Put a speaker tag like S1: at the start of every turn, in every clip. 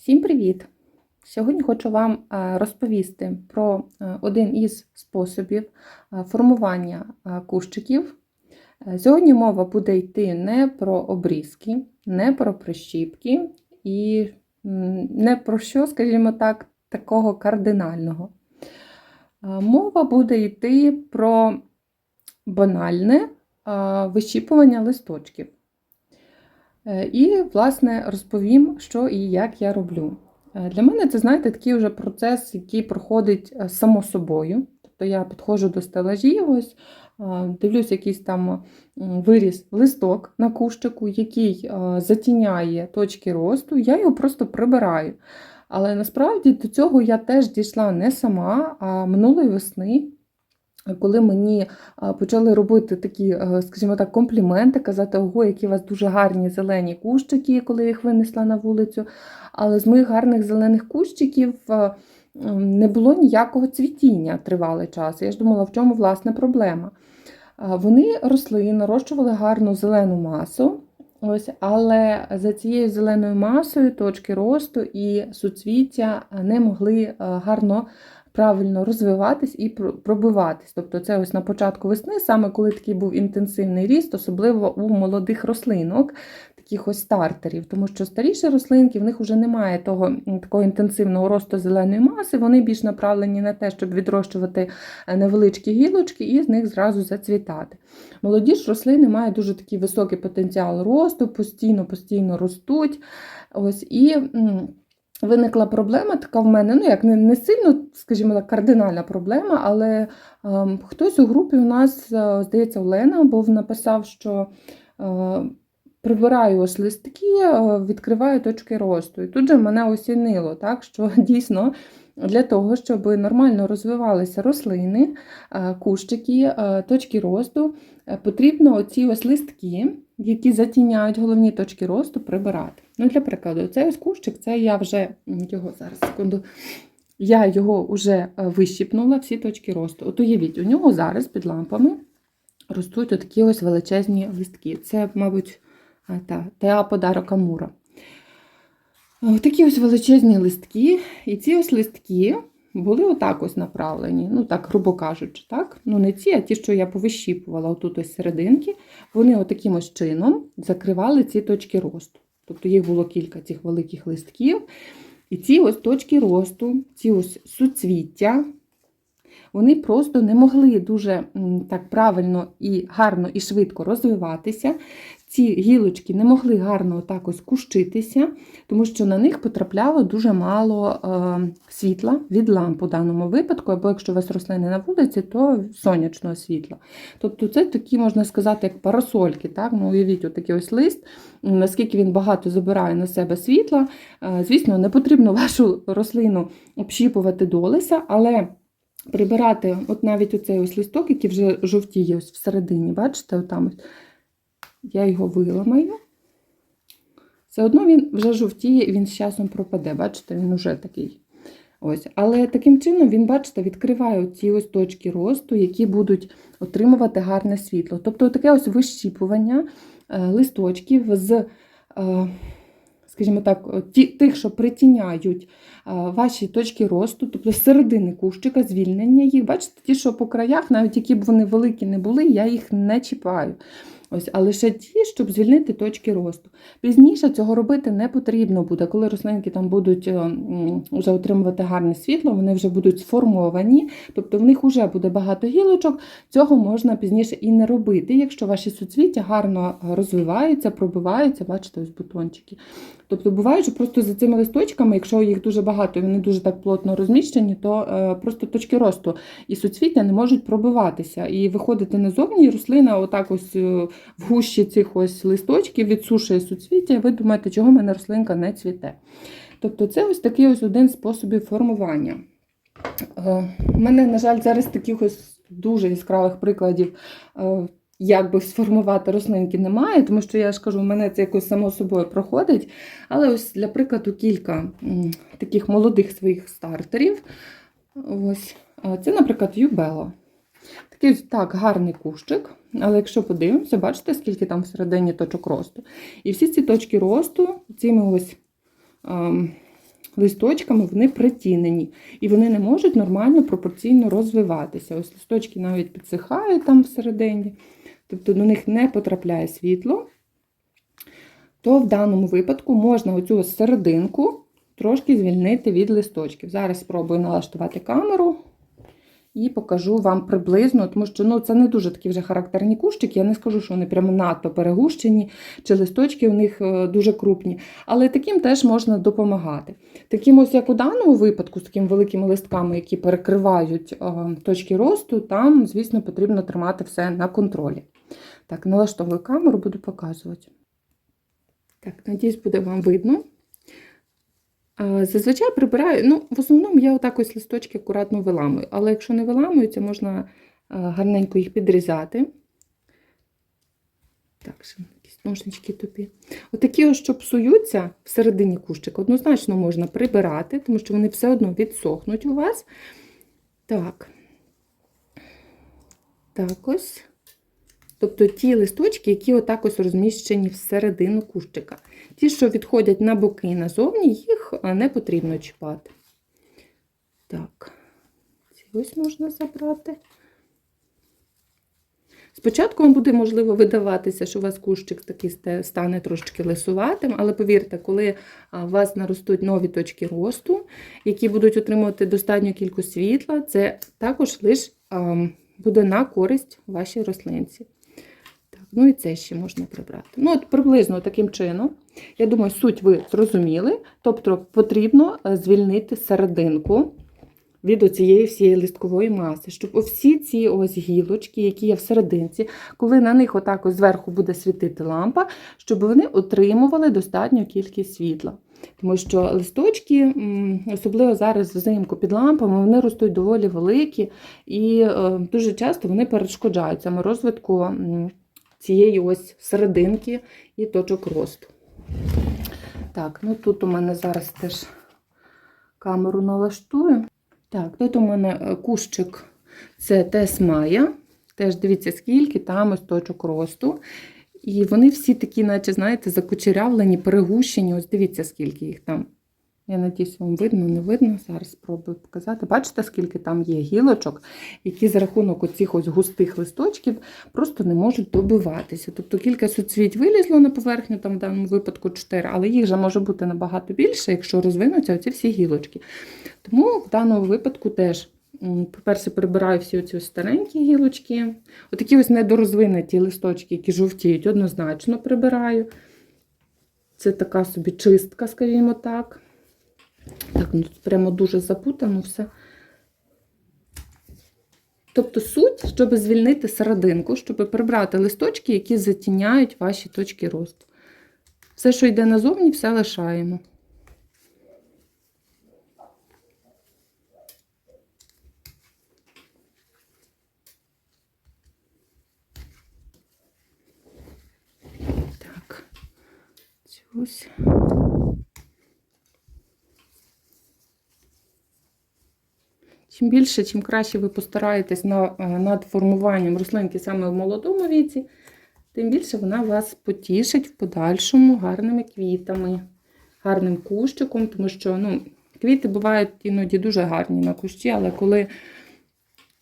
S1: Всім привіт! Сьогодні хочу вам е, розповісти про е, один із способів е, формування кущиків. Сьогодні мова буде йти не про обрізки, не про прищіпки і не про що, скажімо так, такого кардинального. Мова буде йти про банальне вищіпування листочків. Е, І, власне, розповім, що і як я роблю. Е, Для мене це, знаєте, такий вже процес, який проходить е, само собою. Тобто я підходжу до стелажів, ось, дивлюсь якийсь там виріс листок на кущику, який затіняє точки росту, я його просто прибираю. Але насправді до цього я теж дійшла не сама, а минулої весни. Коли мені почали робити такі, е, скажімо так, компліменти, казати, ого, які у вас дуже гарні зелені кущики, коли я їх винесла на вулицю. Але з моїх гарних зелених кущиків е, не було ніякого цвітіння тривалий час. Я ж думала, в чому власне проблема. Вони росли, нарощували гарну зелену масу. Ось, але за цією зеленою масою точки росту і суцвіття не могли е, гарно правильно розвиватись і пробиватись. Тобто це ось на початку весни, саме коли такий був інтенсивний ріст, особливо у молодих рослинок, таких ось стартерів, тому що старіші рослинки, в них вже немає того такого інтенсивного росту зеленої маси, вони більш направлені на те, щоб відрощувати е, невеличкі гілочки і з них зразу зацвітати. Молоді ж рослини мають дуже такий високий потенціал росту, постійно, постійно ростуть. Ось, і виникла проблема така в мене, ну як не, не сильно, скажімо так, кардинальна проблема, але ем, хтось у групі у нас, е, здається, Олена, був написав, що е, прибираю ось листки, е, відкриваю точки росту. І тут же мене осінило, так, що дійсно для того, щоб нормально розвивалися рослини, е, кущики, е, точки росту, е, потрібно оці ось листки, які затіняють головні точки росту, прибирати. Ну, для прикладу, цей ось кущик, це я вже його зараз секунду. Я його вже вищіпнула, всі точки росту. От уявіть, у нього зараз під лампами ростуть отакі ось величезні листки. Це, мабуть, а, та, теа подарок Амура. Е, Такі ось величезні листки, і ці ось листки були отак ось направлені, ну так, грубо кажучи, так? Ну не ці, а ті, що я повищіпувала отут ось серединки, вони отаким ось чином закривали ці точки росту. Тобто їх було кілька цих великих листків. І ці ось точки росту, ці ось суцвіття, вони просто не могли дуже так правильно і гарно і швидко розвиватися. Ці гілочки не могли гарно так ось кущитися, тому що на них потрапляло дуже мало е, світла від ламп у даному випадку, або якщо у вас рослини на вулиці, то сонячного світла. Тобто це такі, можна сказати, як парасольки. Так? Ну, уявіть, отакий ось лист, наскільки він багато забирає на себе світла. Е, Звісно, не потрібно вашу рослину общіпувати до лиса, але прибирати от навіть оцей ось листок, який вже жовтіє ось всередині, бачите, отам ось. Я його виламаю. Все одно він вже жовтіє він з часом пропаде. Бачите, він уже такий. Ось. Але таким чином він, бачите, відкриває ці ось точки росту, які будуть отримувати гарне світло. Тобто таке ось вищіпування е, листочків з, е, скажімо так, ті, тих, що притіняють е, ваші точки росту, тобто середини кущика, звільнення їх. Бачите, ті, що по краях, навіть які б вони великі не були, я їх не чіпаю. Ось, а лише ті, щоб звільнити точки росту. Пізніше цього робити не потрібно буде, коли рослинки там будуть е, вже отримувати гарне світло, вони вже будуть сформовані, тобто в них вже буде багато гілочок. Цього можна пізніше і не робити, якщо ваші суцвіття гарно розвиваються, пробиваються, бачите, ось бутончики. Тобто буває, що просто за цими листочками, якщо їх дуже багато і вони дуже так плотно розміщені, то е, просто точки росту і суцвіття не можуть пробиватися. І виходити назовні, і рослина отак ось е, в гущі цих ось листочків відсушує суцвіття, і ви думаєте, чого в мене рослинка не цвіте. Тобто це ось такий ось один з способів формування. Е, У мене, на жаль, зараз таких ось дуже яскравих прикладів, е, як би сформувати рослинки, немає, тому що я ж кажу, у мене це якось само собою проходить. Але ось для прикладу кілька таких молодих своїх стартерів. Ось. Е, Це, наприклад, Юбело. Такий так гарний кущик, але якщо подивимося, бачите, скільки там всередині точок росту. І всі ці точки росту цими ось ем, листочками вони притінені, і вони не можуть нормально пропорційно розвиватися. Ось листочки навіть підсихають там всередині, тобто до них не потрапляє світло, то в даному випадку можна оцю серединку трошки звільнити від листочків. Зараз спробую налаштувати камеру і покажу вам приблизно, тому що ну, це не дуже такі вже характерні кущики. Я не скажу, що вони прямо надто перегущені, чи листочки у них е, дуже крупні. Але таким теж можна допомагати. Таким ось, як у даному випадку, з такими великими листками, які перекривають е, точки росту, там, звісно, потрібно тримати все на контролі. Так, налаштовую камеру, буду показувати. Так, надіюсь, буде вам видно. Зазвичай прибираю, ну, в основному я отак ось листочки акуратно виламую, але якщо не виламуються, можна гарненько їх підрізати. Так, ще якісь ножнички тупі. Отакі, ось, що псуються всередині кущика, однозначно можна прибирати, тому що вони все одно відсохнуть у вас. Так. Так ось. Тобто ті листочки, які отак ось розміщені всередину кущика. Ті, що відходять на боки і назовні, їх не потрібно чіпати. Так, ці ось можна забрати. Спочатку вам буде, можливо, видаватися, що у вас кущик такий стане трошки лисуватим, але повірте, коли у вас наростуть нові точки росту, які будуть отримувати достатню кількість світла, це також лише буде на користь вашій рослинці. Ну і це ще можна прибрати. Ну, от приблизно таким чином, я думаю, суть ви зрозуміли. Тобто потрібно звільнити серединку від оцієї всієї листкової маси, щоб всі ці ось гілочки, які є в серединці, коли на них отак ось зверху буде світити лампа, щоб вони отримували достатню кількість світла. Тому що листочки, особливо зараз взимку під лампами, вони ростуть доволі великі і дуже часто вони перешкоджають саме розвитку цієї ось серединки і точок росту. Так, ну тут у мене зараз теж камеру налаштую. Так, тут у мене кущик це тесмая. Теж дивіться, скільки там ось точок росту. І вони всі такі, наче, знаєте, закучерявлені, перегущені. Ось дивіться, скільки їх там. Я надіюсь, вам видно, не видно. Зараз спробую показати. Бачите, скільки там є гілочок, які за рахунок оцих ось густих листочків просто не можуть добиватися. Тобто кілька суцвіть вилізло на поверхню, там в даному випадку 4, але їх же може бути набагато більше, якщо розвинуться оці всі гілочки. Тому в даному випадку теж. По-перше, прибираю всі оці старенькі гілочки. Отакі ось недорозвинуті листочки, які жовтіють, однозначно прибираю. Це така собі чистка, скажімо так. Так, ну прямо дуже запутано все. Тобто суть, щоб звільнити серединку, щоб прибрати листочки, які затіняють ваші точки росту. Все, що йде назовні, все лишаємо. Так, ось. Чим більше, чим краще ви постараєтесь над формуванням рослинки саме в молодому віці, тим більше вона вас потішить в подальшому гарними квітами, гарним кущиком, тому що ну, квіти бувають іноді дуже гарні на кущі, але коли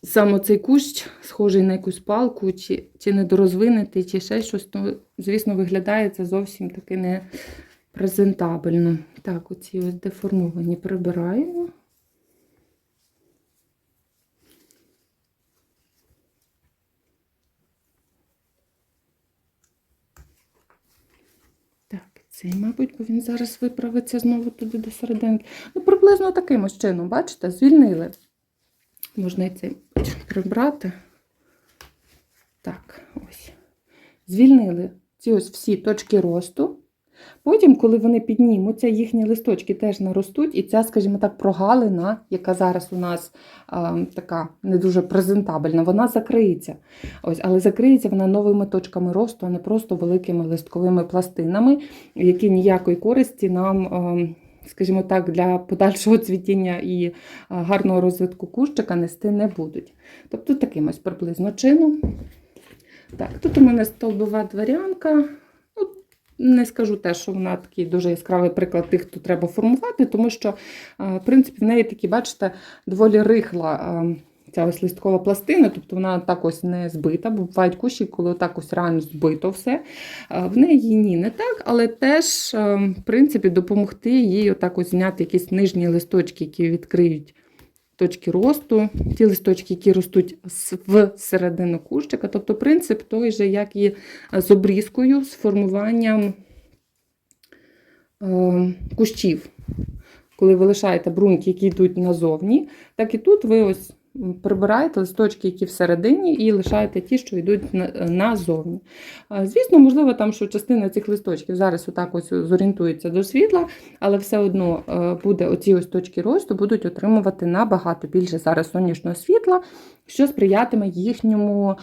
S1: саме цей кущ схожий на якусь палку, чи чи недорозвинутий, чи ще щось, то, звісно, виглядає це зовсім таки не презентабельно. Так, оці ось деформовані прибираємо. Цей, мабуть, бо він зараз виправиться знову туди до серединки. Ну, приблизно таким ось чином, бачите, звільнили. Можна і цей прибрати. Так, ось. Звільнили ці ось всі точки росту. Потім, коли вони піднімуться, їхні листочки теж наростуть, і ця, скажімо так, прогалина, яка зараз у нас а, така не дуже презентабельна, вона закриється. Ось, Але закриється вона новими точками росту, а не просто великими листковими пластинами, які ніякої користі нам. А, Скажімо так, для подальшого цвітіння і гарного розвитку кущика нести не будуть. Тобто таким ось приблизно чином. Так, Тут у мене стовбова дворянка не скажу те, що вона такий дуже яскравий приклад тих, хто треба формувати, тому що, е, в принципі, в неї такі, бачите, доволі рихла е, ця ось листкова пластина, тобто вона так ось не збита, бо бувають кущі, коли так ось реально збито все. Е, В неї ні, не так, але теж, в принципі, допомогти їй отак ось зняти якісь нижні листочки, які відкриють точки росту, ті листочки, які ростуть в середину кущика. Тобто принцип той же, як і з обрізкою, з формуванням е, кущів. Коли ви лишаєте бруньки, які йдуть назовні, так і тут ви ось прибираєте листочки, які всередині, і лишаєте ті, що йдуть назовні. Звісно, можливо, там, що частина цих листочків зараз отак ось зорієнтується до світла, але все одно е, буде оці ось точки росту будуть отримувати набагато більше зараз сонячного світла, що сприятиме їхньому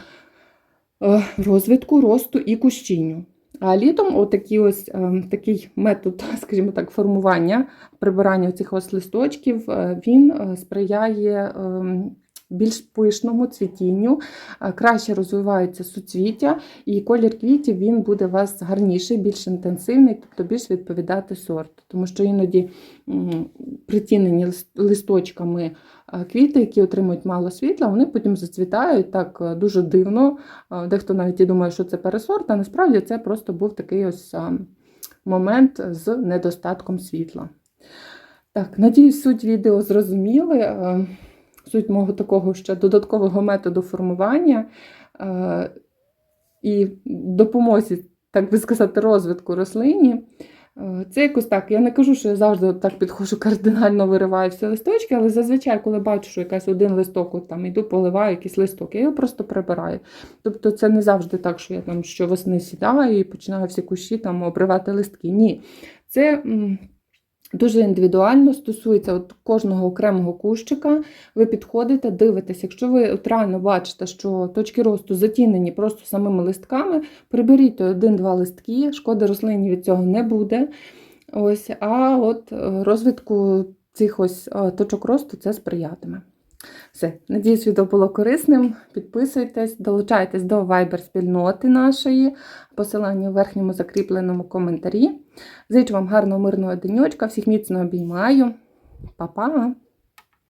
S1: е, розвитку, росту і кущінню. А літом отакий ось е, такий метод, скажімо так, формування, прибирання цих ось листочків, він сприяє е, більш пишному цвітінню, е, краще розвиваються суцвіття, і колір квітів він буде у вас гарніший, більш інтенсивний, тобто більш відповідати сорту. Тому що іноді притінені листочками е, квіти, які отримують мало світла, вони потім зацвітають так е, дуже дивно. Дехто навіть і думає, що це пересорт, а насправді це просто був такий ось момент з недостатком світла. Так, надіюсь, суть відео зрозуміли. Суть мого такого ще додаткового методу формування е, і допомозі, так би сказати, розвитку рослині. Е, Це якось так. Я не кажу, що я завжди так підходжу, кардинально вириваю всі листочки, але зазвичай, коли бачу, що якась один листок, от там іду, поливаю якийсь листок, я його просто прибираю. Тобто це не завжди так, що я там щовесни сідаю і починаю всі кущі там обривати листки. Ні. Це дуже індивідуально стосується от кожного окремого кущика. Ви підходите, дивитесь. Якщо ви реально бачите, що точки росту затінені просто самими листками, приберіть один-два листки, шкоди рослині від цього не буде. Ось, а от е, розвитку цих ось е, точок росту це сприятиме. Все, надіюсь, відео було корисним. Підписуйтесь, долучайтесь до Viber спільноти нашої, посилання у верхньому закріпленому коментарі. Зичу вам гарного мирного денечка, всіх міцно обіймаю. Па-па!